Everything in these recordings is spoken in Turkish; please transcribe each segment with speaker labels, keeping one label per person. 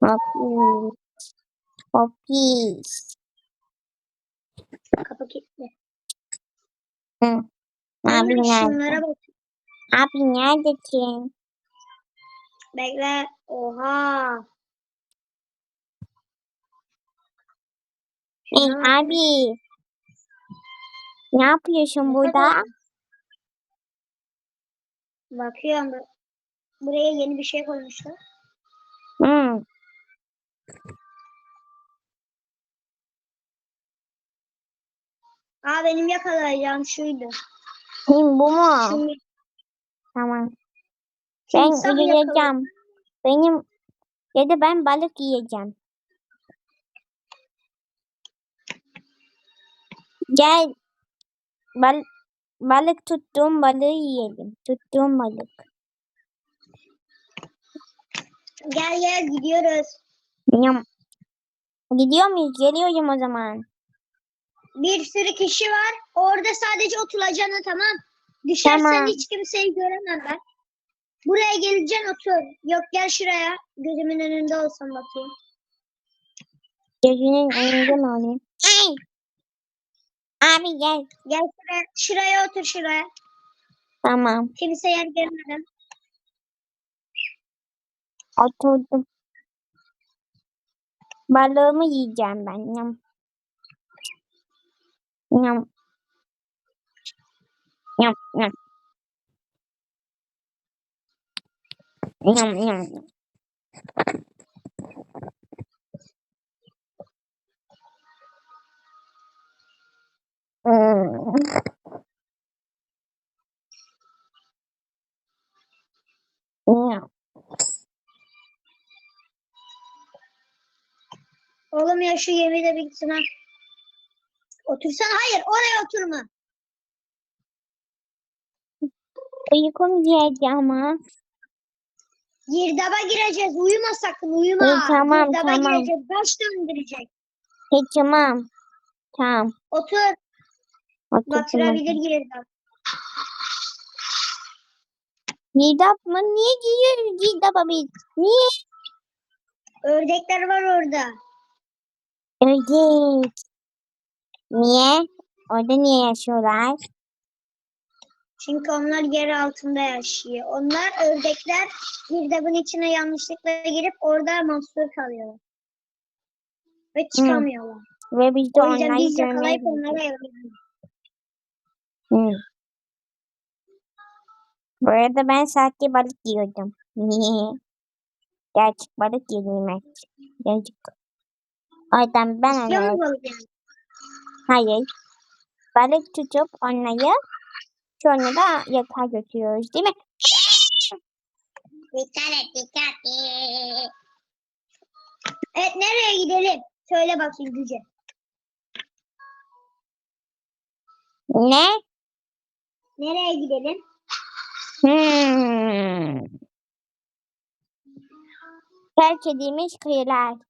Speaker 1: Hopis. Hopis.
Speaker 2: Kapı kilitli.
Speaker 1: Abi
Speaker 2: Abi
Speaker 1: nerede?
Speaker 2: şunlara bak.
Speaker 1: Abi neredesin?
Speaker 2: Bekle. Oha.
Speaker 1: Hey,
Speaker 2: Şuna
Speaker 1: abi. Ne yapıyorsun burada?
Speaker 2: Bakıyorum. Buraya yeni bir şey koymuşlar.
Speaker 1: Hmm.
Speaker 2: Aa benim yakalayacağım şuydu.
Speaker 1: Kim bu mu?
Speaker 2: Şimdi
Speaker 1: Tamam. Ben
Speaker 2: timsah
Speaker 1: yiyeceğim. Benim ya da ben balık yiyeceğim. Gel. Bal balık tuttuğum balığı yiyelim. Tuttuğum balık.
Speaker 2: Gel gel gidiyoruz.
Speaker 1: Yum. Gidiyor muyuz? Geliyorum o zaman.
Speaker 2: Bir sürü kişi var. Orada sadece oturacaksın tamam. Düşersen
Speaker 1: Tamam.
Speaker 2: hiç kimseyi göremem ben. Buraya geleceksin otur. Yok gel şuraya. Gözümün önünde olsun bakayım.
Speaker 1: Gözünün önünde mi olayım? Ay! Abi gel.
Speaker 2: Gel şuraya. Şuraya otur şuraya.
Speaker 1: Tamam.
Speaker 2: Kimse yer görmedim.
Speaker 1: Oturdum. ba Balığımı yiyeceğim ben. Yam. Yam. Yam yam. Yam yam. Yum.
Speaker 2: Oğlum ya şu yemi de bitsin ha. Otursan hayır oraya oturma.
Speaker 1: Uykum geldi ama.
Speaker 2: Girdaba gireceğiz. Uyuma sakın uyuma.
Speaker 1: İyi, tamam,
Speaker 2: Girdaba
Speaker 1: tamam.
Speaker 2: gireceğiz. Baş döndürecek.
Speaker 1: Hey, tamam. Tamam.
Speaker 2: Otur.
Speaker 1: Oturdum.
Speaker 2: Batırabilir girdap.
Speaker 1: Girdap mı? Niye giyiyoruz girdap abi? Niye?
Speaker 2: Ördekler var orada.
Speaker 1: Ördek. Niye? Orada niye yaşıyorlar?
Speaker 2: Çünkü onlar yer altında yaşıyor. Onlar ördekler girdabın içine yanlışlıkla girip orada mahsur kalıyorlar. Ve çıkamıyorlar.
Speaker 1: Ve biz de
Speaker 2: O yüzden
Speaker 1: onları
Speaker 2: biz yakalayıp onlara yakalayalım.
Speaker 1: Hı. Bu arada ben sahte balık yiyordum. Gerçek balık yedim artık. Yazık. Oradan ben
Speaker 2: yani?
Speaker 1: Hayır. Balık tutup onları sonra da yatağa götürüyoruz değil mi?
Speaker 2: Dikkat et dikkat Evet nereye gidelim? Söyle bakayım Güce.
Speaker 1: Ne?
Speaker 2: Nereye gidelim?
Speaker 1: Hmm. Terk edilmiş kıyılar.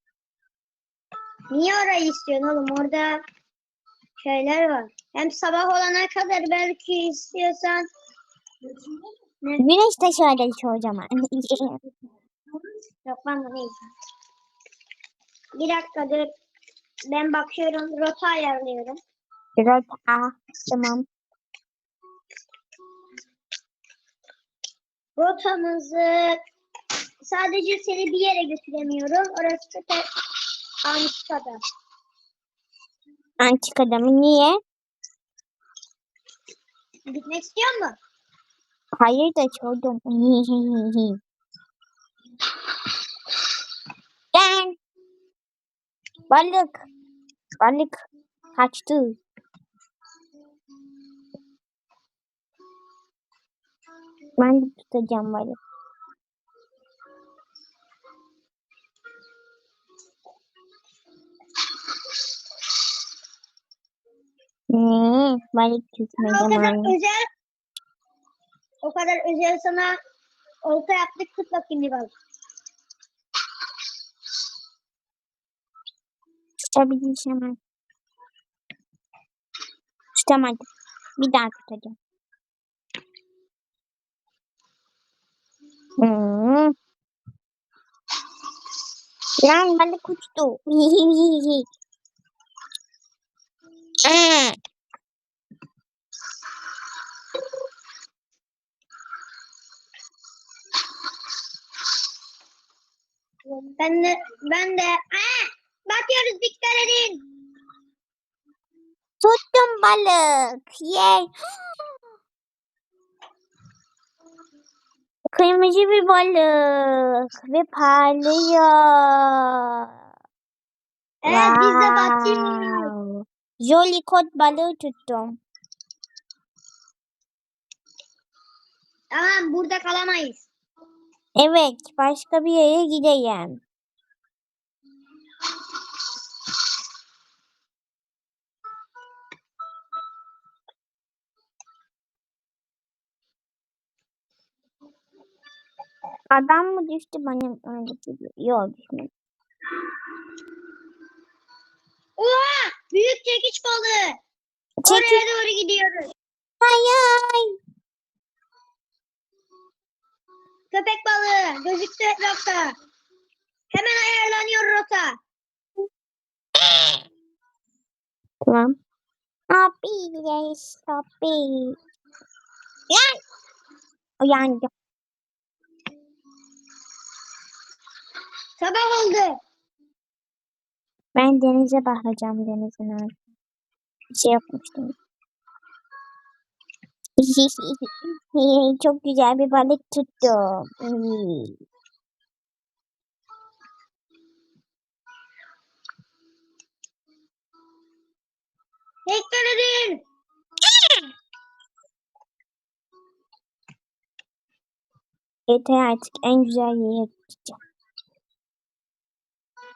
Speaker 2: Niye orayı istiyorsun oğlum? Orada şeyler var. Hem sabah olana kadar belki istiyorsan
Speaker 1: Güneş de şöyle zaman.
Speaker 2: Yok ben neyse. Bir dakika dur. Ben bakıyorum. Rota ayarlıyorum.
Speaker 1: Rota. Tamam.
Speaker 2: Rotamızı sadece seni bir yere götüremiyorum. Orası da te- Ankara'da.
Speaker 1: Antika'da mı? Niye?
Speaker 2: Gitmek istiyor musun?
Speaker 1: Hayır da sordum. Gel. Balık. Balık kaçtı. Ben tutacağım balık. Hmm, balık tutma
Speaker 2: O kadar
Speaker 1: zamanı.
Speaker 2: özel o kadar özel sana olta yaptık. Tut bakayım bir balık.
Speaker 1: Tutabilirsem. ben. Tutamadım. Bir daha tutacağım. Hmm. Lan balık uçtu. Aa,
Speaker 2: Ben de ben de Aa, batıyoruz dikkat edin.
Speaker 1: Tuttum balık. Yay. Kırmızı bir balık ve parlıyor.
Speaker 2: Evet biz de batıyoruz.
Speaker 1: Jolly balığı tuttum.
Speaker 2: Tamam burada kalamayız.
Speaker 1: Evet, başka bir yere gideyim. Adam mı düştü bana öyle geliyor. Yok düşmedi.
Speaker 2: Oha! Büyük çekiç balığı.
Speaker 1: Çekil.
Speaker 2: Oraya doğru gidiyoruz.
Speaker 1: Hayır.
Speaker 2: Köpek balığı gözüktü etrafta. Hemen ayarlanıyor rota.
Speaker 1: Tamam. Abi, yes, abi. Yan. Uyandım.
Speaker 2: Sabah oldu.
Speaker 1: Ben denize bakacağım denizin abi. Bir şey yapmıştım. Çok güzel bir balık tuttum.
Speaker 2: Dikkat edin.
Speaker 1: Yeter artık en güzel yere gideceğim.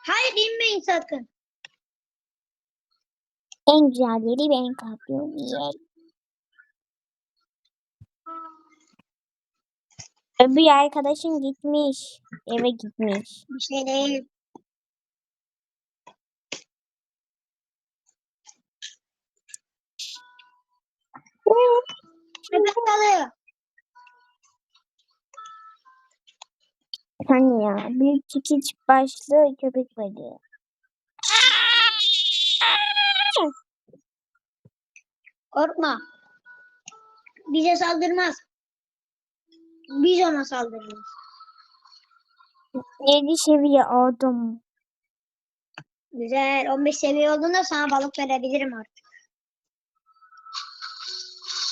Speaker 2: Hayır inmeyin sakın.
Speaker 1: En güzel yeri ben kapıyorum. Yer. Öbür arkadaşım gitmiş. Eve gitmiş.
Speaker 2: Bir şey değil.
Speaker 1: Hani ya büyük çekiç başlı köpek balığı.
Speaker 2: Korkma. Bize saldırmaz. Biz ona saldırırız.
Speaker 1: Yedi seviye oldum.
Speaker 2: Güzel. 15 seviye olduğunda sana balık verebilirim artık.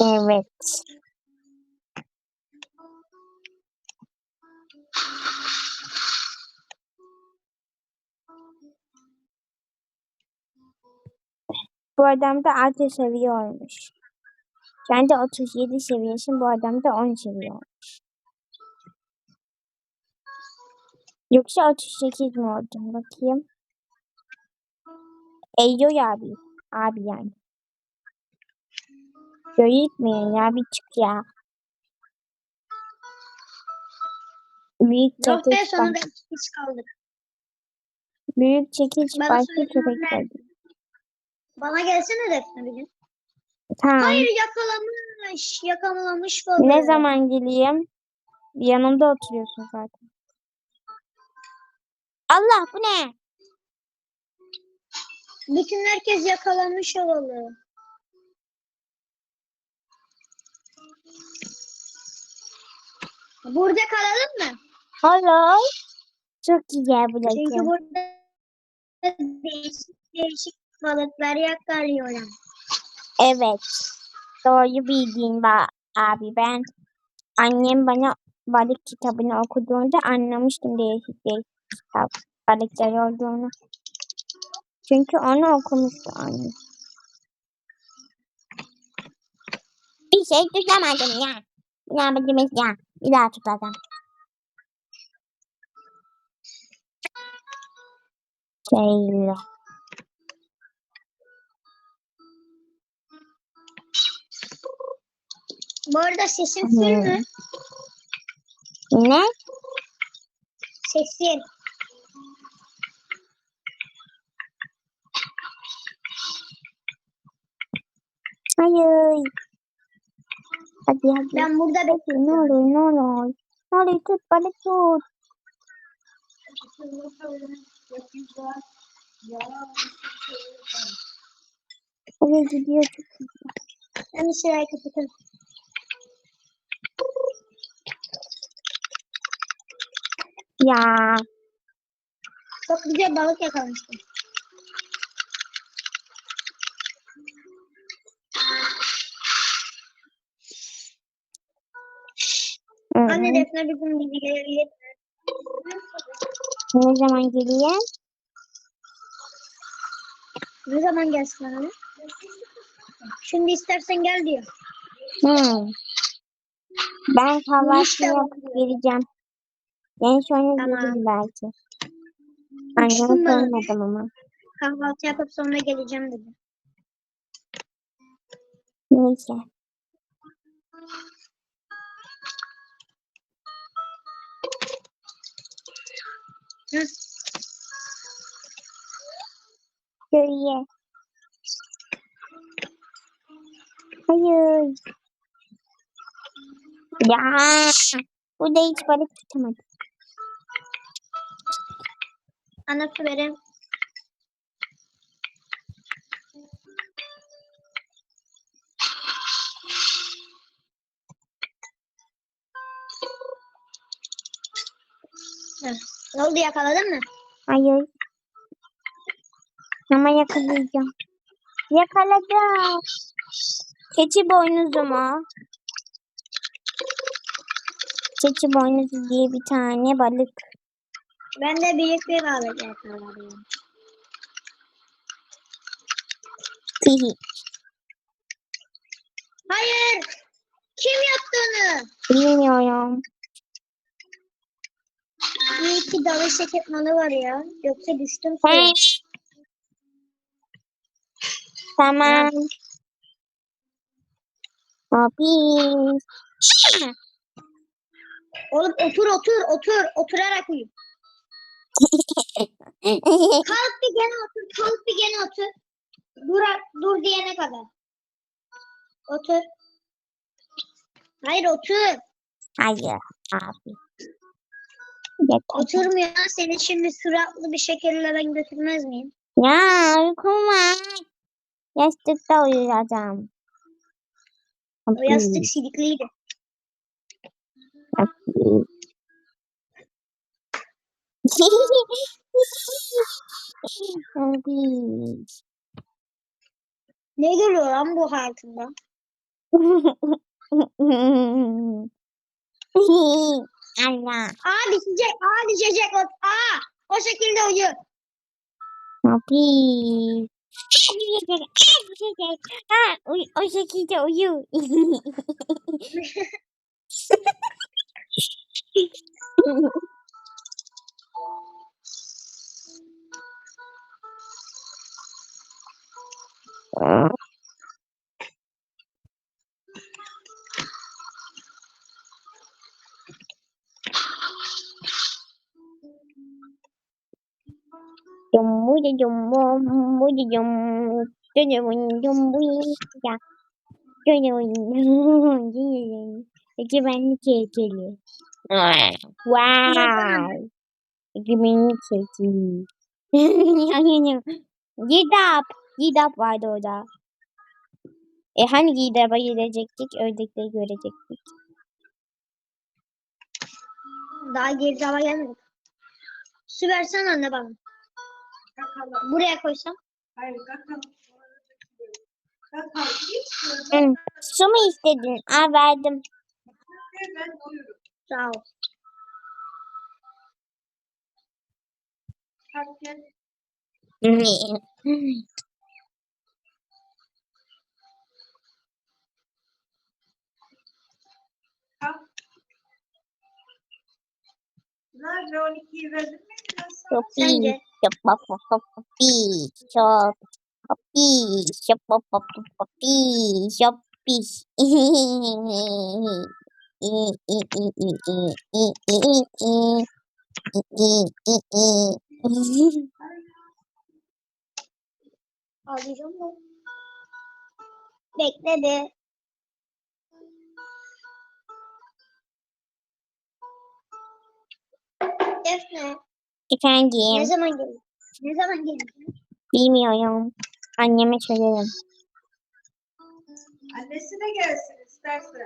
Speaker 1: Evet. Bu adam da 6 seviye olmuş. Sen de 37 seviyesin. Bu adam da 10 seviye olmuş. Yoksa 38 mi oldun? Bakayım. Eyoy abi. Abi yani. Gözükmeyin ya bir çık ya. Büyük
Speaker 2: Yok be
Speaker 1: çekiç
Speaker 2: sonunda
Speaker 1: baş,
Speaker 2: iki kişi kaldık.
Speaker 1: büyük çekiç
Speaker 2: söylediğin
Speaker 1: köpek
Speaker 2: ne? Bana gelsene Defne bir gün.
Speaker 1: Tamam.
Speaker 2: Hayır yakalamış. Yakalamış balığı.
Speaker 1: Ne zaman geleyim? Yanımda oturuyorsun zaten. Allah bu ne?
Speaker 2: Bütün herkes yakalamış o balığı. Burada kalalım mı?
Speaker 1: Hayır. Çok güzel
Speaker 2: Çünkü
Speaker 1: burası.
Speaker 2: burada değişik değişik balıklar yakalıyorum.
Speaker 1: Evet. Doğru bildin ba abi ben. Annem bana balık kitabını okuduğunda anlamıştım değişik değişik kitap olduğunu. Çünkü onu okumuştu anne. Bir şey tutamadım ya. Ne yapacağız ya? Bir daha tutacağım. Şöyle.
Speaker 2: Bu arada sesim full mü?
Speaker 1: Ne?
Speaker 2: Sesim.
Speaker 1: Hayır. Hadi hadi.
Speaker 2: Ben burada
Speaker 1: Ne
Speaker 2: bekliyorum.
Speaker 1: olur ne olur. Ne olur tut balık tut. Oraya gidiyor.
Speaker 2: Ben bir şurayı kapatırım.
Speaker 1: Ya.
Speaker 2: Çok güzel balık yakalamıştım. Anne
Speaker 1: Hı.
Speaker 2: Defne bir gün bizi gelebilir.
Speaker 1: Ne zaman geliyor?
Speaker 2: Ne zaman gelsin anne? Şimdi istersen gel diyor.
Speaker 1: Hı. Ben kahvaltı yapıp geleceğim. En sonra
Speaker 2: Tamam.
Speaker 1: belki. Anneme söylemedim ama.
Speaker 2: Kahvaltı yapıp sonra geleceğim dedi.
Speaker 1: Neyse. Şöyle. Hayır. Ya. Burada hiç balık tutamadım.
Speaker 2: Vereyim. Hı. Ne oldu yakaladın mı?
Speaker 1: Hayır. Ama yakalayacağım. Yakaladım. Keçi boynuzu mu? Keçi boynuzu diye bir tane balık.
Speaker 2: Ben de büyük bir balık yakaladım.
Speaker 1: Hihi.
Speaker 2: Hayır! Kim yaptı onu?
Speaker 1: Bilmiyorum.
Speaker 2: İyi ki dalış ekipmanı var ya. Yoksa düştüm suya.
Speaker 1: Tamam. Abi.
Speaker 2: Oğlum otur otur otur. Oturarak uyu. Kalk bir gene otur. Kalk bir gene otur. Dur, dur diyene kadar. Otur. Hayır otur.
Speaker 1: Hayır abi.
Speaker 2: Oturmuyor. Seni şimdi süratli bir şekilde ben götürmez miyim?
Speaker 1: Ya uykum var. Yastıkta uyuyacağım.
Speaker 2: O yastık silikliydi.
Speaker 1: Abi.
Speaker 2: Ne görüyor lan bu hayatında?
Speaker 1: Allah.
Speaker 2: Aa düşecek. Aa düşecek. O, aa o şekilde uyu.
Speaker 1: Abi. Ha, uy, o şekilde uyu. dùng muối cho dùng muối cho dùng, cho nhiều mình dùng muối dạ. Cho nhiều mình chứ gì để cho bạn chè chè wow. Để cho mình chè chè nhiều nhiều nhiều get up Gidap vardı orada. E hani gidapa gidecektik? Ördekleri görecektik.
Speaker 2: Daha geri hava gelmedi. Su versene anne bana. Buraya koysam.
Speaker 3: Hayır, hiç
Speaker 1: Hı. Su mu istedin? Aa verdim.
Speaker 3: ben doyurum.
Speaker 2: Sağ ol.
Speaker 3: Kalk Nerede 12'yi verdin mi? Biraz sonra.
Speaker 2: Sence? Alacağım mı? Bekle de. Defne. Ne
Speaker 1: Efendim.
Speaker 2: zaman gelir? Ne zaman gelir?
Speaker 1: Bilmiyorum. Anneme söylerim.
Speaker 3: Annesi de gelsin isterse.